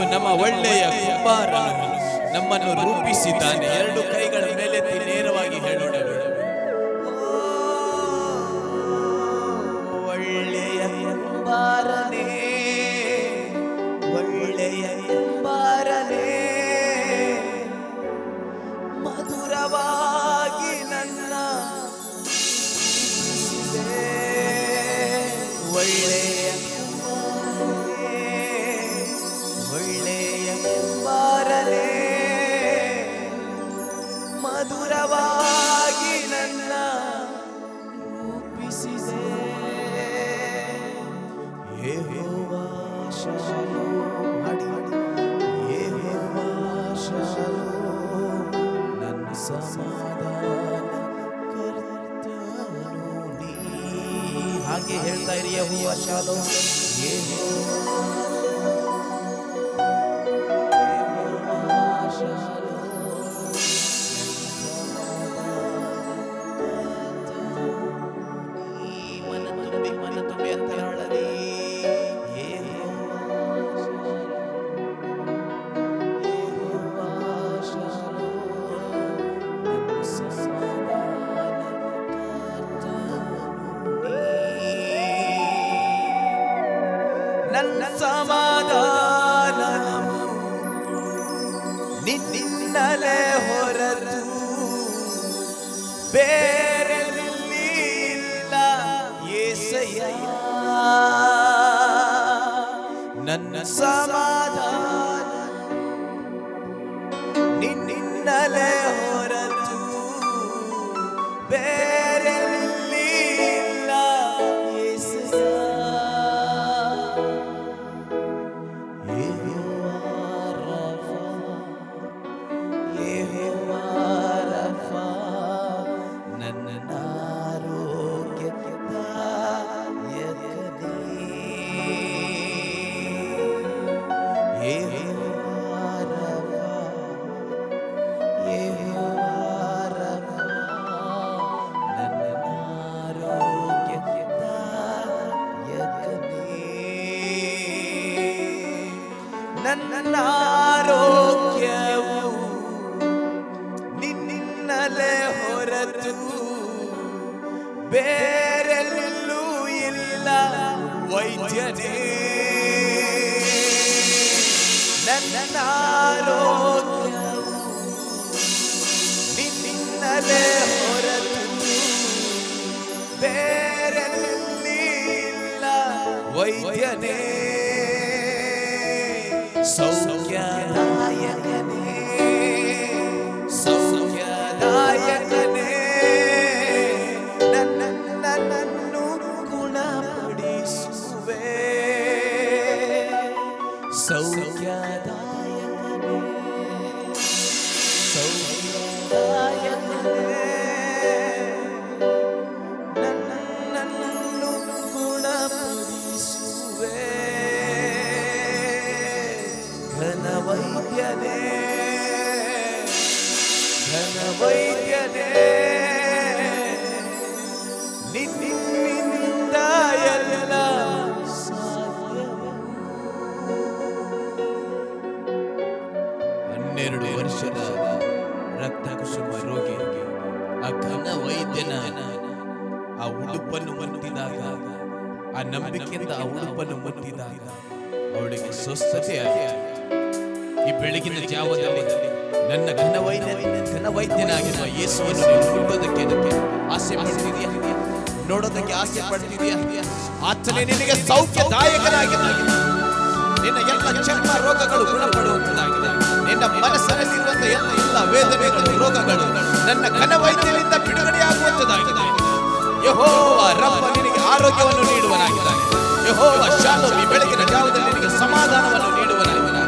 ನಮ್ಮ ಒಳ್ಳೆಯ ಕುಂಬಾರನು ನಮ್ಮನ್ನು ರೂಪಿಸಿದ್ದಾನೆ. ಎರಡು ಕೈಗಳ ಮೇಲೆ ಹಾಗೆ ಹೇಳ್ತಾ ಇರಿ ಯಹೋವ ಶಾಲೋ ಯೇಹೋವಾ ನನ್ನ ಸಮಾಧಾನ. يدي لن ننالك منا لحرة بير الليلة ويدني صوت يا ಕರ್ತನೆ ನಿನಗೆ ಸೌಖ್ಯದಾಯಕನಾಗಿದ್ದಾನೆ ನಿನ್ನ ಎಲ್ಲ ಚರ್ಮ ರೋಗಗಳು ಗುಣಪಡುವಂತದಾಗಿದೆ ನಿನ್ನ ಮನಸ್ಸಿನಲ್ಲಿರುವಂತಹ ಎಲ್ಲ ಎಲ್ಲ ವೇದನೆಗಳು, ರೋಗಗಳು ನನ್ನ ಕನವೈದ್ಯರಿಂದ ಬಿಡುಗಡೆಯಾಗುವಂತದಾಗಿದೆ ಯಹೋವ ರಬ್ಬ ನಿನಗೆ ಆರೋಗ್ಯವನ್ನು ನೀಡುವನಾಗಿದ್ದಾನೆ. ಯಹೋವ ಶಾಲೋಮಿ ಬೆಳಗಿನ ಜಾವದಲ್ಲಿ ನಿನಗೆ ಸಮಾಧಾನವನ್ನು ನೀಡುವನಾಗಿದ್ದಾನೆ.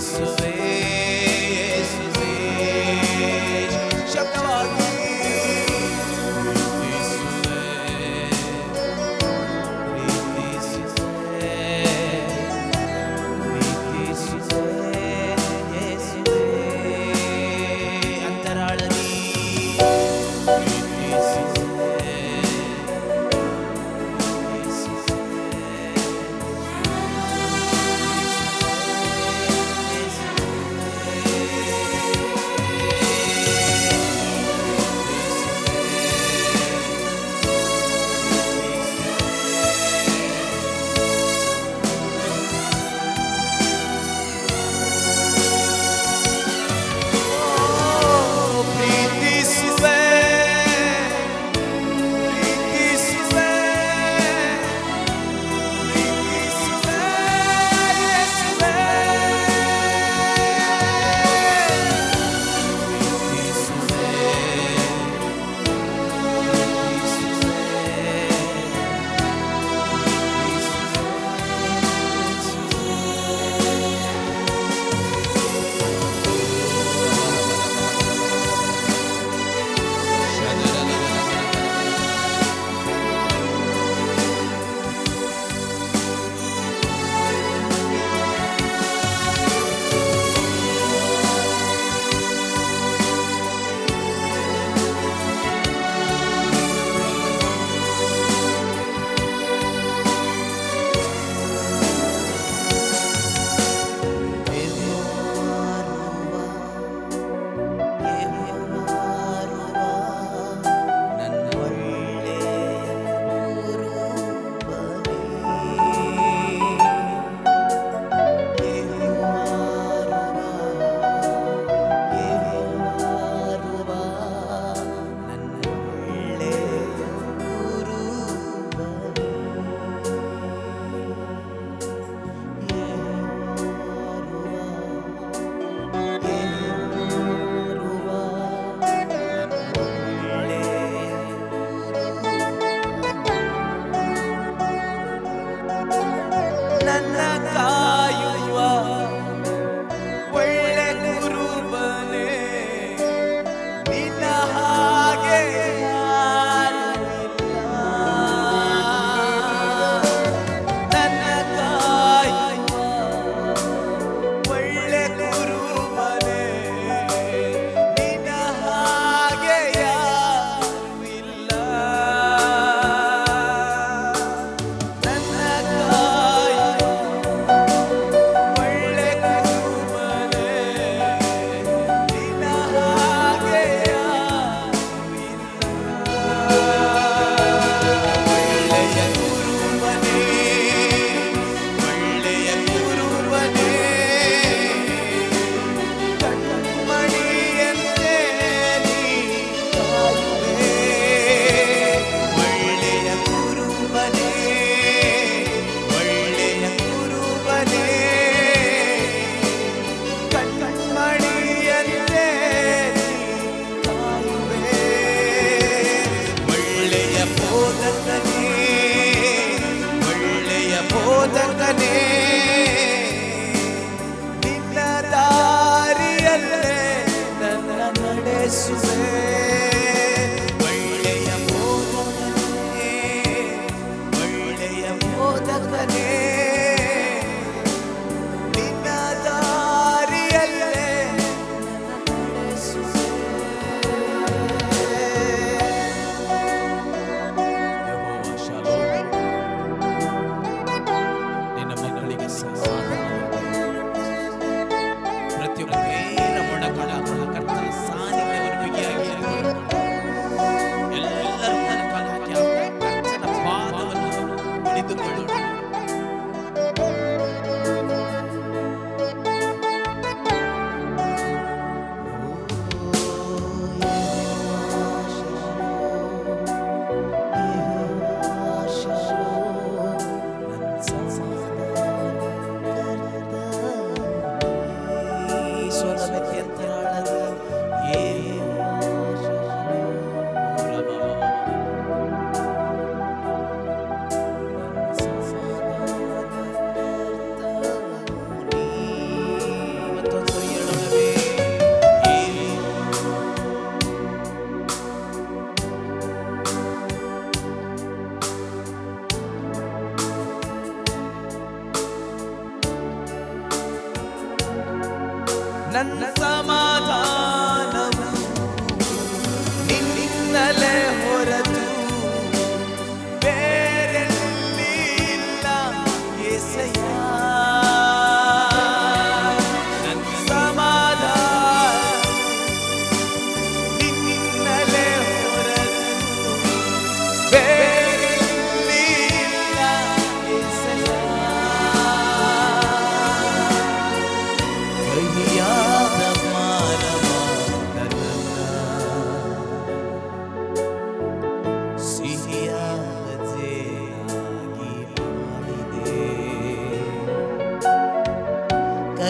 so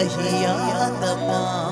तपा